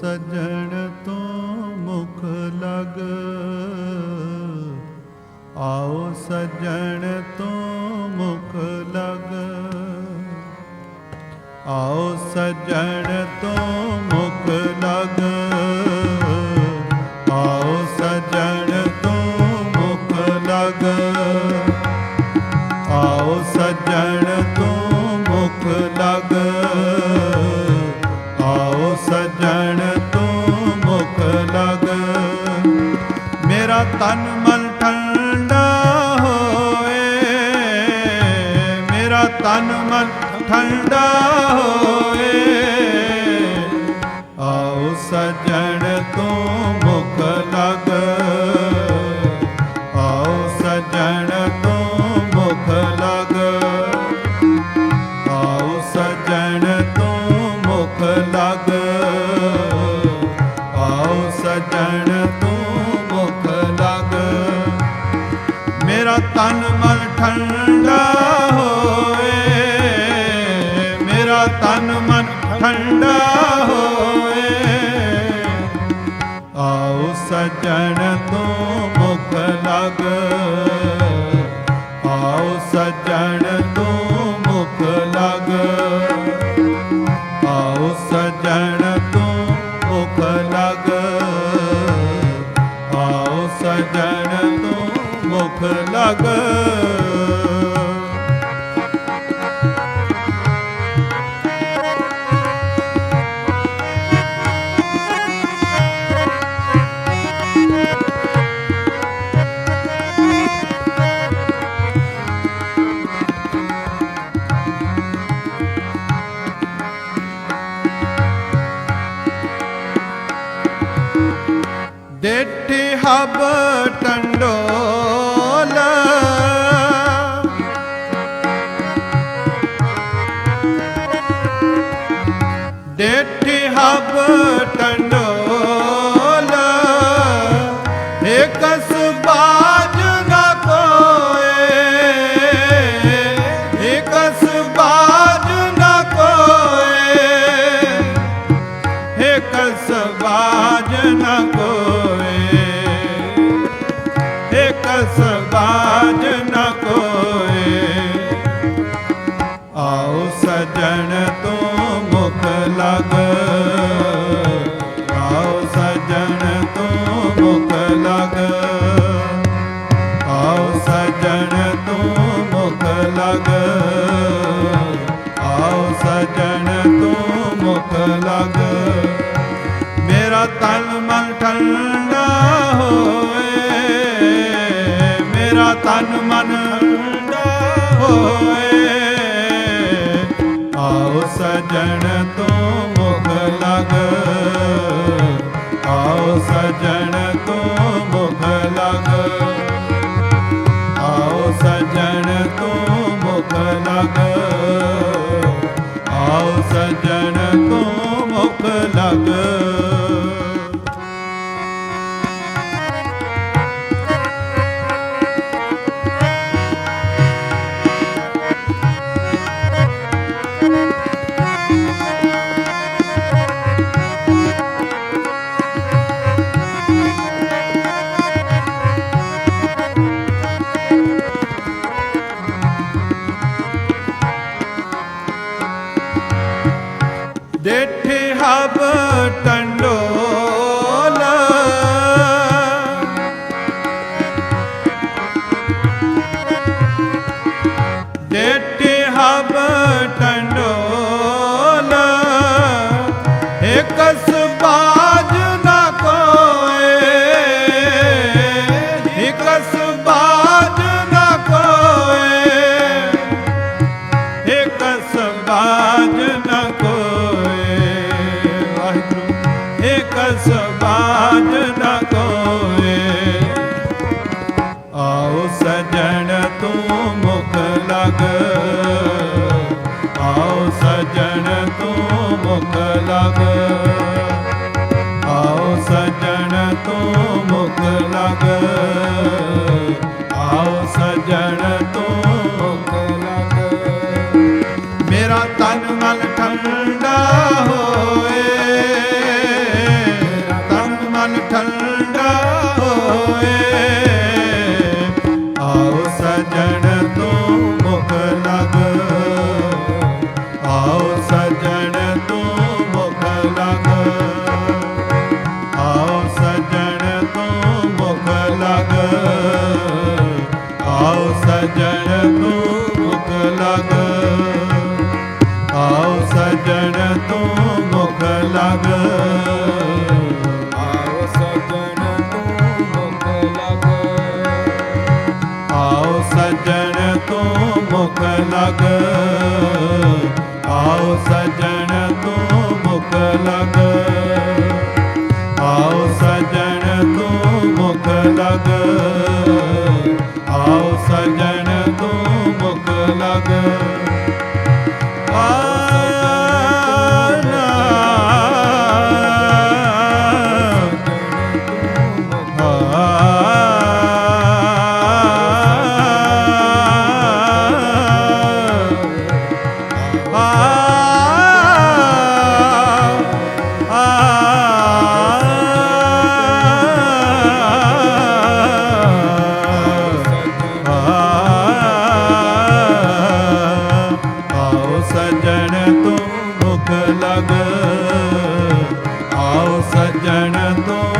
ਸਜਣ ਤੋਂ ਮੁਖ ਲਗ। ਆਓ ਸਜਣ ਤੋਂ ਮੁਖ ਲਗ। ਆਓ ਸਜਣ ਤੋਂ ਮੁਖ ਤਨ ਮਨ ਠੰਡਾ ਹੋਏ। ਆਓ ਸਜਣ ਤੋਂ ਮੁਖ ਲਗ। ਆਓ ਸਜਣ ਡੇਠੀ ਹਬ ਟੰਡੋਲ। ਡੇਠੀ ਹਬ ਟੰਡੋਲ। ਇਕ ਸਬਾਜ ਮੇਰਾ ਤਨ ਮਨ ਠੰਡਾ ਹੋਏ, ਮੇਰਾ ਤਨ ਮਨ ਠੰਡਾ ਹੋਏ। ਆਓ ਸਜਣ ਤੋਂ ਮੁਖ ਲਗ, ਆਓ ਸਜਣ ਤੋਂ ਮੁਖ ਲਗ। ਆਓ ਸਜਣ ਤੋਂ ਮੁਖ ਲਗ, ਆਓ ਸਜਣ ਤੋਂ ਮੁਖ ਲਗ ਸਬਾਜ ਨ ਕੋਏ ਆਓ ਸਜਣ ਤੂੰ ਮੁਖ ਲਗ। ਆਓ ਸਜਣ ਤੂੰ ਮੁਖ ਲਗ। ਸਜਣ ਤੂੰ ਮੁਖ ਲਗ ਆਓ ਸਜਣ ਤੂੰ ਮੁਖ ਲਗ ਆਓ ਸਜਣ ਤੂੰ ਮੁਖ ਲਗ ਆਓ ਸਜਣ ਤੂੰ ਮੁਖ ਲਗ ਆਓ ਸਜਣ ਤੂੰ ਮੁਖ ਲਗ ਆਓ ਸਜਣ ਤੂੰ ਮੁਖ ਲਗ ਆਓ ਸਜਣ ਤੂੰ ਮੁਖ ਲਗ। ਆਓ ਸਜਣ ਤੂੰ ਭੁੱਖ ਲਗ। ਆਓ ਸਜਣ ਤੂੰ ਭੁਕ ਲਗ। Santo.